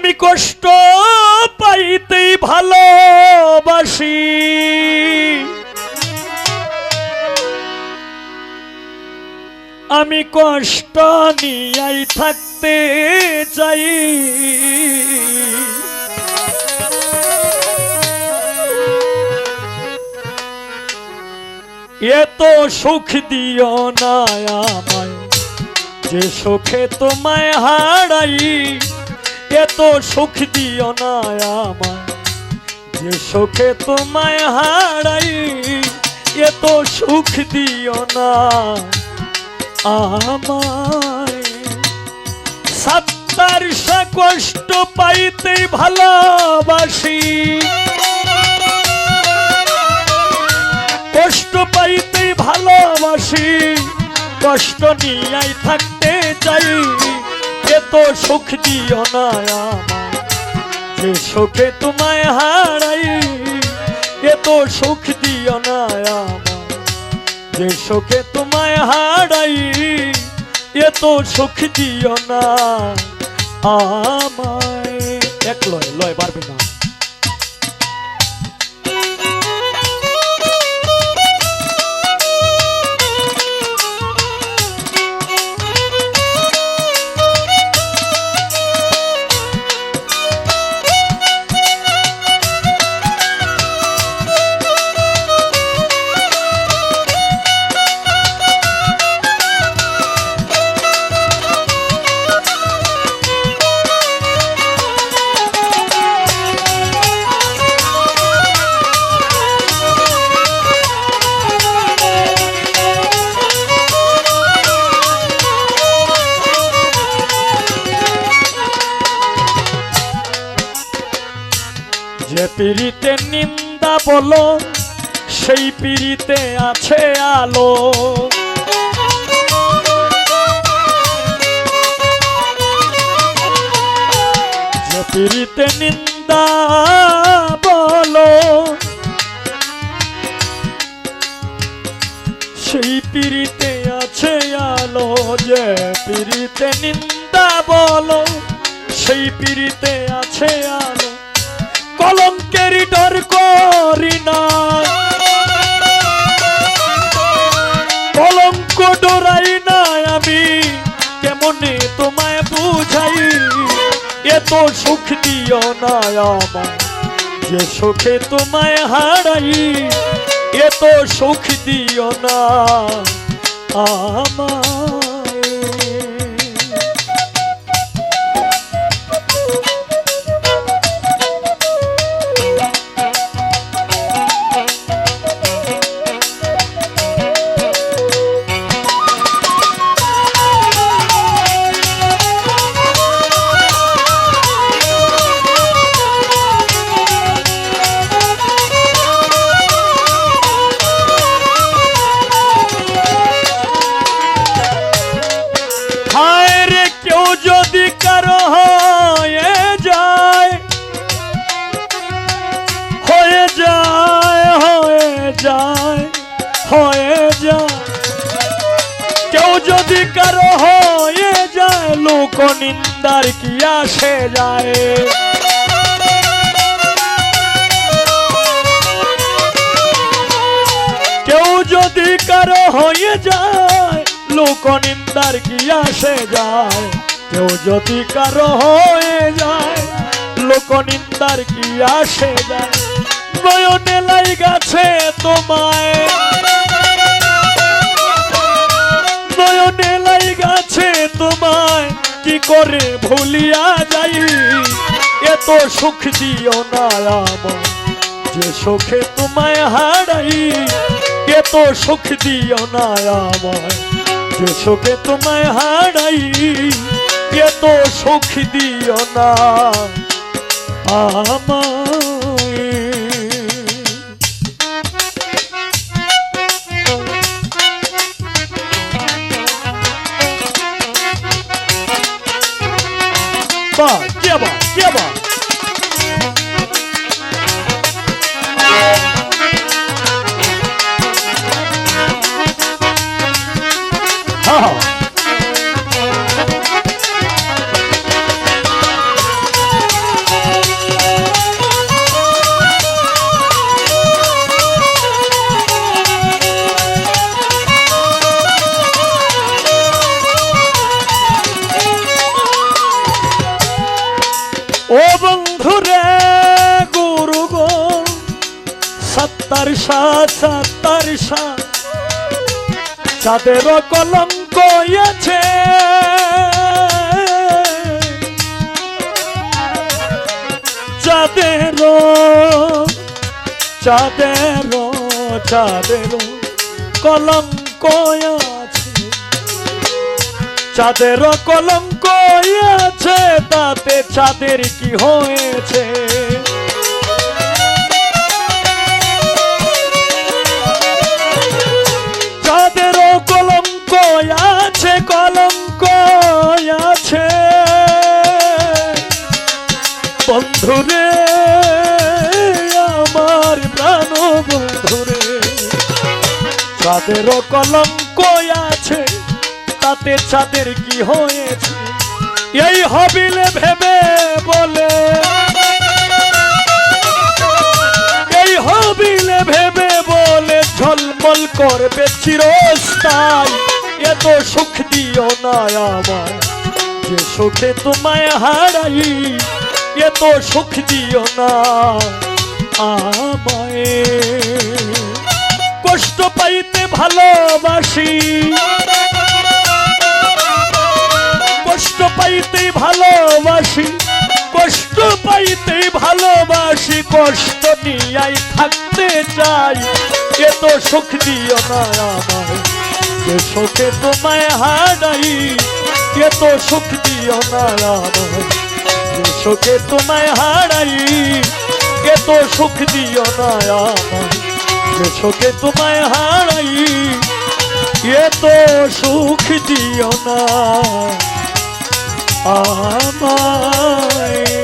আমি কষ্ট পাইতেই ভালোবাসি। আমি কষ্ট নিয়াই থাকতে চাই। এত সুখ দিও না আমায়, যে সুখে তোমায় হারাই এত সুখ দিও না আমায়। যে সুখে তোমায় হারাই, এত সুখ দিও না আমায়। সাত্তার কষ্ট পাইতে ভালোবাসি। কষ্ট পাইতে ভালোবাসি। কষ্ট নিয়াই থাকতে চাই। এত সুখ দিও না যে সুখে তোমায় হারাই, এত সুখ দিও না আমায়। যে সুখে তোমায় হারাই, এত সুখ দিও না আমায়। এক লয় লয় পারবে না। পিড়িতে নিন্দা বলো, সেই পিড়িতে আছে আলো। পিড়িতে নিন্দা বলো, সেই পিড়িতে আছে আলো। যে পিড়িতে নিন্দা বলো, সেই পিড়িতে আছে আলো ডর করি না। কলঙ্ক ডরাই না আমি, কেমনে তোমায় বুঝাই? এত সুখ দিও না আমায় যে সুখে তোমায় হারাই এত সুখ দিও না আমায় কারও হয়ে যায় লোক নিন্দার কি আসে যায়। কেউ যদি কারও হয়ে যায়, লোক নিন্দার কি আসে যায়। কেউ যদি কারও হয়ে যায়, লোক নিন্দার কি আসে যায়। নয়নে লাই গাছে তোমায়। কি করে ভুলিয়া যাই? এত সুখ দিও না আমায় যে সুখে তোমায় হারাই এত সুখ দিও না আমায় যে সুখে তোমায় হারাই এত সুখ দিও না। আমায় কে বাহ কে বাহ সাথা তার সাথ চাঁদের কলঙ্ক আছে। চাঁদের চাঁদের চাঁদের কলঙ্ক আছে। চাঁদের কলঙ্ক আছে, তাতে চাঁদের কি হয়েছে? বন্ধুরে আমার প্রাণ বন্ধুরে চাঁদের কলঙ্ক আছে, তাতে চাঁদের কি হয়েছে? এই হবিলে ভেবে বলে। এই হবিলে ভেবে বলে, ঝলমল করবে চিরস্থায়। এত সুখ দিও না আমার যে সুখে তোমায় হারাই এত সুখ দিও না আমায়। কষ্ট পাইতে ভালোবাসি। কষ্ট পাইতে ভালোবাসি। কষ্ট পাইতে ভালোবাসি। কষ্ট নিয়াই থাকতে চাই। এত সুখ দিও না আমার যে সুখে তোমায় হারাই। এত সুখ দিও না আমার সুখে তোমায় হারাই। কে তো সুখ দিও না আমার যে সুখে তোমায় হারাই? কে তো সুখ দিও না আমায়?